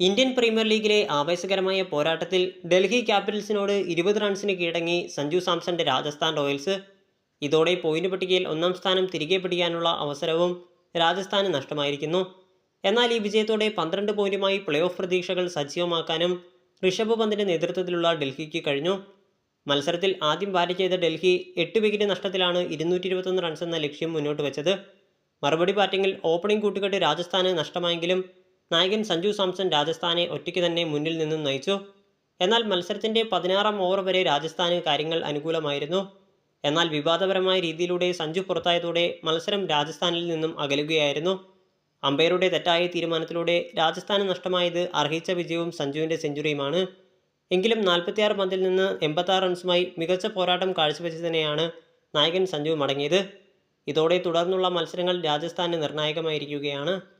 Indian premier ലീഗിലെ ആവേശകരമായ പോരാട്ടത്തിൽ ഡൽഹി ക്യാപിറ്റൽസിനോട് ഇരുപത് റൺസിന് കീഴടങ്ങി സഞ്ജു സാംസന്റെ രാജസ്ഥാൻ റോയൽസ്. ഇതോടെ പോയിന്റ് പട്ടികയിൽ ഒന്നാം സ്ഥാനം തിരികെ പിടിക്കാനുള്ള അവസരവും രാജസ്ഥാന് നഷ്ടമായിരിക്കുന്നു. എന്നാൽ ഈ വിജയത്തോടെ പന്ത്രണ്ട് പോയിന്റുമായി പ്ലേ ഓഫ് പ്രതീക്ഷകൾ സജീവമാക്കാനും ഋഷഭ് പന്തിന്റെ നേതൃത്വത്തിലുള്ള ഡൽഹിക്ക് കഴിഞ്ഞു. മത്സരത്തിൽ ആദ്യം ബാറ്റ് ചെയ്ത ഡൽഹി എട്ട് വിക്കറ്റ് നഷ്ടത്തിലാണ് ഇരുന്നൂറ്റി ഇരുപത്തൊന്ന് റൺസ് എന്ന ലക്ഷ്യം മുന്നോട്ട് വെച്ചത്. മറുപടി ബാറ്റിംഗിൽ ഓപ്പണിംഗ് കൂട്ടുകെട്ട് രാജസ്ഥാന് നഷ്ടമായെങ്കിലും നായകൻ സഞ്ജു സാംസൺ രാജസ്ഥാനെ ഒറ്റയ്ക്ക് തന്നെ മുന്നിൽ നിന്നും നയിച്ചു. എന്നാൽ മത്സരത്തിന്റെ പതിനാറാം ഓവർ വരെ രാജസ്ഥാന് കാര്യങ്ങൾ അനുകൂലമായിരുന്നു. എന്നാൽ വിവാദപരമായ രീതിയിലൂടെ സഞ്ജു പുറത്തായതോടെ മത്സരം രാജസ്ഥാനിൽ നിന്നും അകലുകയായിരുന്നു. അമ്പയറുടെ തെറ്റായ തീരുമാനത്തിലൂടെ രാജസ്ഥാന് നഷ്ടമായത് അർഹിച്ച വിജയവും സഞ്ജുവിന്റെ സെഞ്ചുറിയുമാണ്. എങ്കിലും നാൽപ്പത്തിയാറ് പന്തിൽ നിന്ന് എൺപത്താറ് റൺസുമായി മികച്ച പോരാട്ടം കാഴ്ചവെച്ചതിനെയാണ് നായകൻ സഞ്ജു മടങ്ങിയത്. ഇതോടെ തുടർന്നുള്ള മത്സരങ്ങൾ രാജസ്ഥാന് നിർണായകമായിരിക്കുകയാണ്.